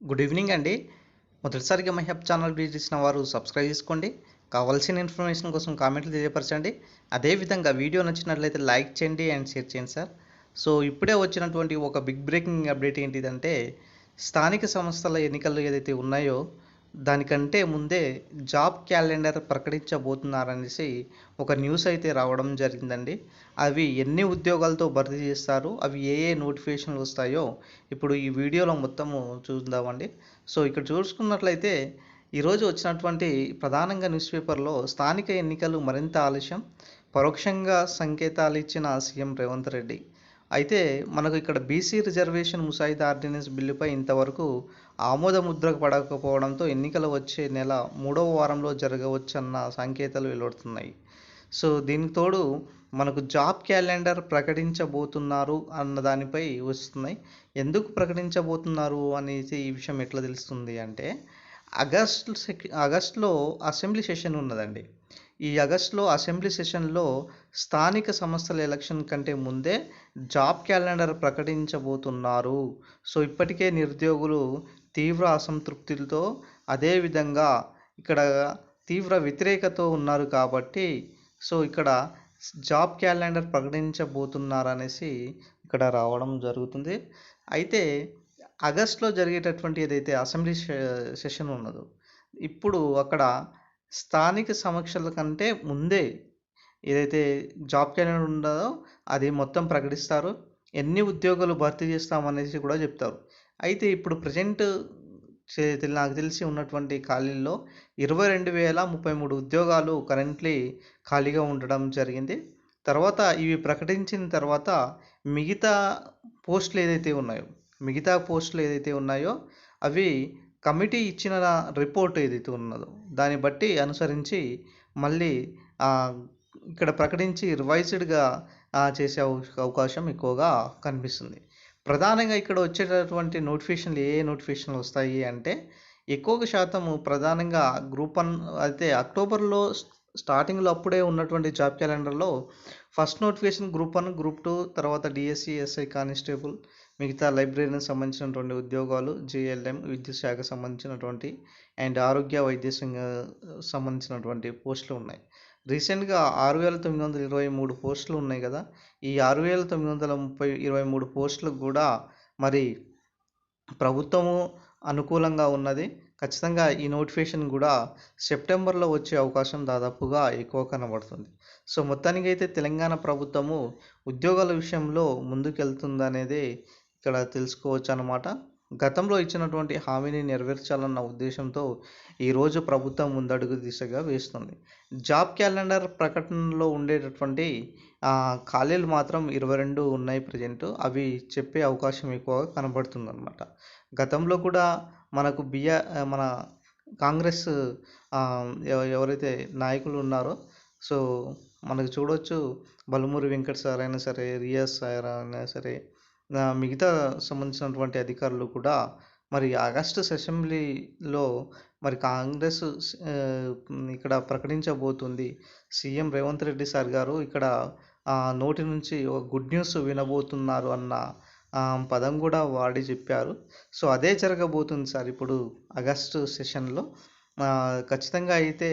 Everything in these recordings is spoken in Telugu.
గుడ్ ఈవినింగ్ అండి. మొదటిసారిగా మై హెప్ ఛానల్ విజిట్ చేసిన వారు సబ్స్క్రైబ్ చేసుకోండి. కావాల్సిన ఇన్ఫర్మేషన్ కోసం కామెంట్లు తెలియపరచండి. అదేవిధంగా వీడియో నచ్చినట్లయితే లైక్ చేయండి అండ్ షేర్ చేయండి సార్. సో ఇప్పుడే వచ్చినటువంటి ఒక బిగ్ బ్రేకింగ్ అప్డేట్ ఏంటిదంటే స్థానిక సంస్థల ఎన్నికలు ఏదైతే ఉన్నాయో దానికంటే ముందే జాబ్ క్యాలెండర్ ప్రకటించబోతున్నారనేసి ఒక న్యూస్ అయితే రావడం జరిగిందండి. అవి ఎన్ని ఉద్యోగాలతో భర్తీ చేస్తారు అవి ఏ ఏ నోటిఫికేషన్లు వస్తాయో ఇప్పుడు ఈ వీడియోలో మొత్తము చూద్దామండి. సో ఇక్కడ చూసుకున్నట్లయితే ఈరోజు వచ్చినటువంటి ప్రధానంగా న్యూస్ పేపర్లో స్థానిక ఎన్నికలు మరింత ఆలస్యం పరోక్షంగా సంకేతాలు ఇచ్చిన సీఎం రేవంత్ రెడ్డి. అయితే మనకు ఇక్కడ బీసీ రిజర్వేషన్ ముసాయిదా ఆర్డినెన్స్ బిల్లుపై ఇంతవరకు ఆమోద ముద్రకు పడకపోవడంతో ఎన్నికలు వచ్చే నెల మూడవ వారంలో జరగవచ్చన్న సంకేతాలు వెలువడుతున్నాయి. సో దీనికి తోడు మనకు జాబ్ క్యాలెండర్ ప్రకటించబోతున్నారు అన్న దానిపై వస్తున్నాయి. ఎందుకు ప్రకటించబోతున్నారు అనేసి ఈ విషయం ఎట్లా తెలుస్తుంది అంటే ఆగస్ట్ సెక్ ఆగస్టులో అసెంబ్లీ సెషన్ ఉన్నదండి. ఈ ఆగస్టులో అసెంబ్లీ సెషన్లో స్థానిక సంస్థల ఎలక్షన్ కంటే ముందే జాబ్ క్యాలెండర్ ప్రకటించబోతున్నారు. సో ఇప్పటికే నిరుద్యోగులు తీవ్ర అసంతృప్తితో అదేవిధంగా ఇక్కడ తీవ్ర వ్యతిరేకతో ఉన్నారు కాబట్టి సో ఇక్కడ జాబ్ క్యాలెండర్ ప్రకటించబోతున్నారనేసి ఇక్కడ రావడం జరుగుతుంది. అయితే ఆగస్ట్లో జరిగేటటువంటి ఏదైతే అసెంబ్లీ సెషన్ ఉన్నదో ఇప్పుడు అక్కడ స్థానిక సమీక్షల కంటే ముందే ఏదైతే జాబ్ క్యాలెండర్ ఉండదో అది మొత్తం ప్రకటిస్తారు. ఎన్ని ఉద్యోగాలు భర్తీ చేస్తామనేసి కూడా చెప్తారు. అయితే ఇప్పుడు ప్రజెంట్ నాకు తెలిసి ఉన్నటువంటి ఖాళీల్లో ఇరవై రెండు వేల ముప్పై మూడు ఉద్యోగాలు కరెంట్లీ ఖాళీగా ఉండడం జరిగింది. తర్వాత ఇవి ప్రకటించిన తర్వాత మిగతా పోస్టులు ఏదైతే ఉన్నాయో మిగతా పోస్టులు ఏదైతే ఉన్నాయో అవి కమిటీ ఇచ్చిన రిపోర్ట్ ఏదైతే ఉన్నదో దాన్ని బట్టి అనుసరించి మళ్ళీ ఇక్కడ ప్రకటించి రివైజ్డ్గా చేసే అవకాశం ఎక్కువగా కనిపిస్తుంది. ప్రధానంగా ఇక్కడ వచ్చేటటువంటి నోటిఫికేషన్లు ఏ ఏ నోటిఫికేషన్లు వస్తాయి అంటే ఎక్కువ శాతము ప్రధానంగా గ్రూప్ వన్ అయితే అక్టోబర్లో స్టార్టింగ్లో అప్పుడే ఉన్నటువంటి జాబ్ క్యాలెండర్లో first notification group one group two తర్వాత డిఎస్సి ఎస్ఐ కానిస్టేబుల్ మిగతా లైబ్రరీకి సంబంధించినటువంటి ఉద్యోగాలు జేఎల్ఎం విద్యుత్ శాఖకు సంబంధించినటువంటి అండ్ ఆరోగ్య వైద్య సంబంధించినటువంటి పోస్టులు ఉన్నాయి. రీసెంట్గా ఆరు వేల తొమ్మిది వందల ఇరవై మూడు పోస్టులు ఉన్నాయి కదా. ఈ ఆరు వేల తొమ్మిది వందల ముప్పై ఇరవై మూడు పోస్టులకు కూడా మరి ప్రభుత్వము అనుకూలంగా ఉన్నది. ఖచ్చితంగా ఈ నోటిఫికేషన్ కూడా సెప్టెంబర్లో వచ్చే అవకాశం దాదాపుగా ఎక్కువ కనబడుతుంది. సో మొత్తానికి అయితే తెలంగాణ ప్రభుత్వము ఉద్యోగాల విషయంలో ముందుకెళ్తుందనేది ఇక్కడ తెలుసుకోవచ్చు అనమాట గతంలో ఇచ్చినటువంటి హామీని నెరవేర్చాలన్న ఉద్దేశంతో ఈరోజు ప్రభుత్వం ముందడుగు దిశగా వేస్తుంది. జాబ్ క్యాలెండర్ ప్రకటనలో ఉండేటటువంటి ఖాళీలు మాత్రం ఇరవై రెండు ఉన్నాయి ప్రజెంట్. అవి చెప్పే అవకాశం ఎక్కువగా కనబడుతుంది అనమాట గతంలో కూడా మనకు బియ్య మన కాంగ్రెస్ ఎవరైతే నాయకులు ఉన్నారో సో మనకు చూడవచ్చు బలమూరి వెంకట్ సార్ అయినా సరే రియాజ్ సార్ అయినా సరే మిగతా సంబంధించినటువంటి అధికారులు కూడా మరి ఆగస్టు అసెంబ్లీలో మరి కాంగ్రెస్ ఇక్కడ ప్రకటించబోతుంది. సీఎం రేవంత్ రెడ్డి సార్ గారు ఇక్కడ నోటి నుంచి ఒక గుడ్ న్యూస్ వినబోతున్నారు అన్న పదం కూడా వాడి చెప్పారు. సో అదే జరగబోతుంది సార్ ఇప్పుడు ఆగస్టు సెషన్లో. ఖచ్చితంగా అయితే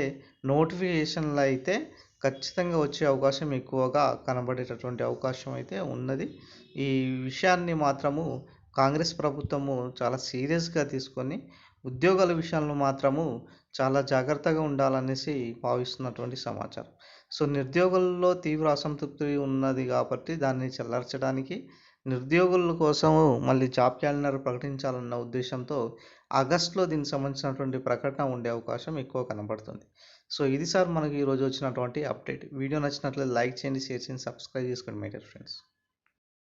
నోటిఫికేషన్లు అయితే ఖచ్చితంగా వచ్చే అవకాశం ఎక్కువగా కనబడేటటువంటి అవకాశం అయితే ఉన్నది. ఈ విషయాన్ని మాత్రము కాంగ్రెస్ ప్రభుత్వము చాలా సీరియస్గా తీసుకొని ఉద్యోగాల విషయంలో మాత్రము చాలా జాగ్రత్తగా ఉండాలనేసి భావిస్తున్నటువంటి సమాచారం. సో నిరుద్యోగుల్లో తీవ్ర అసంతృప్తి ఉన్నది కాబట్టి దాన్ని చల్లార్చడానికి నిరుద్యోగుల కోసము మళ్ళీ జాబ్ క్యాలెండర్ ప్రకటించాలన్న ఉద్దేశంతో ఆగస్ట్లో దీనికి సంబంధించినటువంటి ప్రకటన ఉండే అవకాశం ఎక్కువ కనబడుతుంది. సో ఇది సార్ మనకి ఈరోజు వచ్చినటువంటి అప్డేట్. వీడియో నచ్చినట్లయితే లైక్ చేయండి షేర్ చేయండి సబ్స్క్రైబ్ చేసుకోండి మై డియర్ ఫ్రెండ్స్.